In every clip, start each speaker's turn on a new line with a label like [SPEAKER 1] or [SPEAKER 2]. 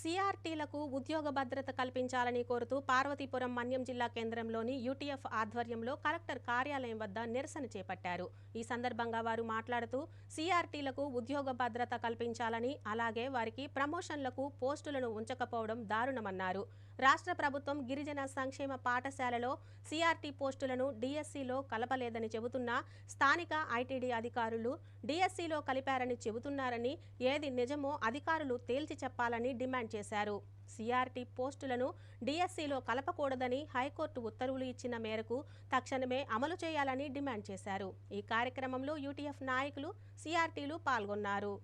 [SPEAKER 1] సిఆర్టీలకు ఉద్యోగ భద్రత కల్పించాలని కోరుతూ పార్వతీపురం మన్యం జిల్లా కేంద్రంలోని యూటీఎఫ్ ఆధ్వర్యంలో కలెక్టర్ కార్యాలయం వద్ద నిరసన చేపట్టారు. ఈ సందర్భంగా వారు మాట్లాడుతూ సిఆర్టీలకు ఉద్యోగ భద్రత కల్పించాలని అలాగే వారికి ప్రమోషన్లకు పోస్టులను ఉంచకపోవడం దారుణమన్నారు. రాష్ట్ర ప్రభుత్వం గిరిజన సంక్షేమ పాఠశాలలో సిఆర్టీ పోస్టులను డిఎస్సిలో కలపలేదని చెబుతున్నా స్థానిక ఐటీడీ అధికారులు డిఎస్సిలో కలిపారని చెబుతున్నారని ఏది నిజమో అధికారులు తేల్చి చెప్పాలని డిమాండ్ చేశారు. సిఆర్టీ పోస్టులను డిఎస్సిలో కలపకూడదని హైకోర్టు ఉత్తర్వులు ఇచ్చిన మేరకు తక్షణమే అమలు చేయాలని డిమాండ్ చేశారు. ఈ కార్యక్రమంలో యూటీఎఫ్ నాయకులు సిఆర్టీలు పాల్గొన్నారు.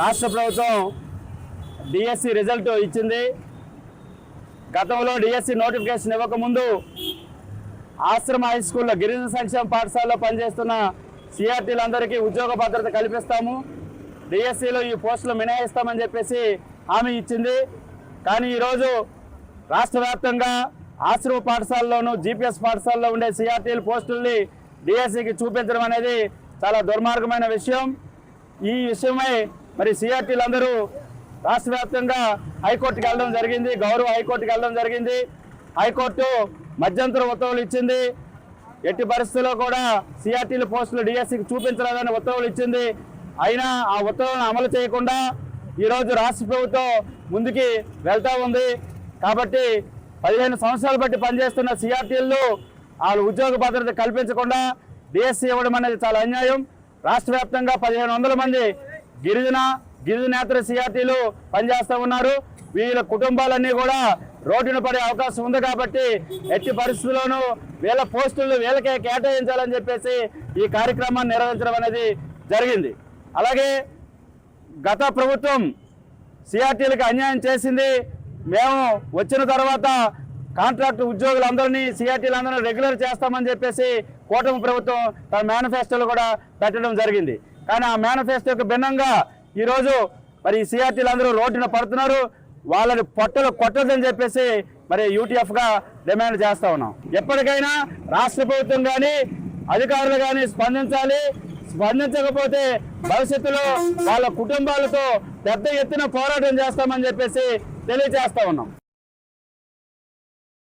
[SPEAKER 2] రాష్ట్ర ప్రభుత్వం డిఎస్సి రిజల్ట్ ఇచ్చింది. గతంలో డిఎస్సి నోటిఫికేషన్ ఇవ్వకముందు ఆశ్రమ హై స్కూల్లో గిరిజన సంక్షేమ పాఠశాలలో పనిచేస్తున్న సిఆర్టీలందరికీ ఉద్యోగ భద్రత కల్పిస్తాము. డిఎస్సిలో ఈ పోస్టులు మినహాయిస్తామని చెప్పేసి హామీ ఇచ్చింది. కానీ ఈరోజు రాష్ట్ర వ్యాప్తంగా ఆశ్రమ పాఠశాలలోనూ జీపీఎస్ పాఠశాలలో ఉండే సిఆర్టీల పోస్టుల్ని డిఎస్సికి చూపించడం అనేది చాలా దుర్మార్గమైన విషయం. ఈ విషయమై మరి సిఆర్టీలు అందరూ రాష్ట్ర వ్యాప్తంగా హైకోర్టుకి వెళ్ళడం జరిగింది. గౌరవ హైకోర్టుకి వెళ్ళడం జరిగింది. హైకోర్టు మధ్యంతర ఉత్తర్వులు ఇచ్చింది. ఎట్టి పరిస్థితుల్లో కూడా సిఆర్టీలు పోస్టులు డిఎస్సికి చూపించలేదని ఉత్తర్వులు ఇచ్చింది. అయినా ఆ ఉత్తర్వులను అమలు చేయకుండా ఈరోజు రాష్ట్ర ప్రభుత్వం ముందుకి వెళ్తూ ఉంది. కాబట్టి పదిహేను సంవత్సరాలు బట్టి పనిచేస్తున్న సిఆర్టీలు వాళ్ళు ఉద్యోగ భద్రత కల్పించకుండా డిఎస్సి ఇవ్వడం అనేది చాలా అన్యాయం. రాష్ట్ర వ్యాప్తంగా పదిహేను వందల మంది గిరిజన గిరిజనేతర సిఆర్టీలు పనిచేస్తూ ఉన్నారు. వీళ్ళ కుటుంబాలన్నీ కూడా రోడ్డున పడే అవకాశం ఉంది కాబట్టి ఎట్టి పరిస్థితుల్లోనూ వీళ్ళ పోస్టులు వీళ్ళకే కేటాయించాలని చెప్పేసి ఈ కార్యక్రమాన్ని నిర్వహించడం అనేది జరిగింది. అలాగే గత ప్రభుత్వం సిఆర్టీలకు అన్యాయం చేసింది. మేము వచ్చిన తర్వాత కాంట్రాక్ట్ ఉద్యోగులందరినీ సిఆర్టీలందరినీ రెగ్యులర్ చేస్తామని చెప్పేసి కూటమి ప్రభుత్వం తన మేనిఫెస్టోలు కూడా పెట్టడం జరిగింది. కానీ ఆ మేనిఫెస్టోకి భిన్నంగా ఈరోజు మరి సిఆర్టీలు అందరూ రోడ్డున పడుతున్నారు. వాళ్ళని పొట్టలు కొట్టదని చెప్పేసి మరి యూటీఎఫ్గా డిమాండ్ చేస్తా ఉన్నాం. ఎప్పటికైనా రాష్ట్ర ప్రభుత్వం కానీ అధికారులు కానీ స్పందించాలి. స్పందించకపోతే భవిష్యత్తులో వాళ్ళ కుటుంబాలతో పెద్ద ఎత్తున పోరాటం చేస్తామని చెప్పేసి తెలియజేస్తా ఉన్నాం.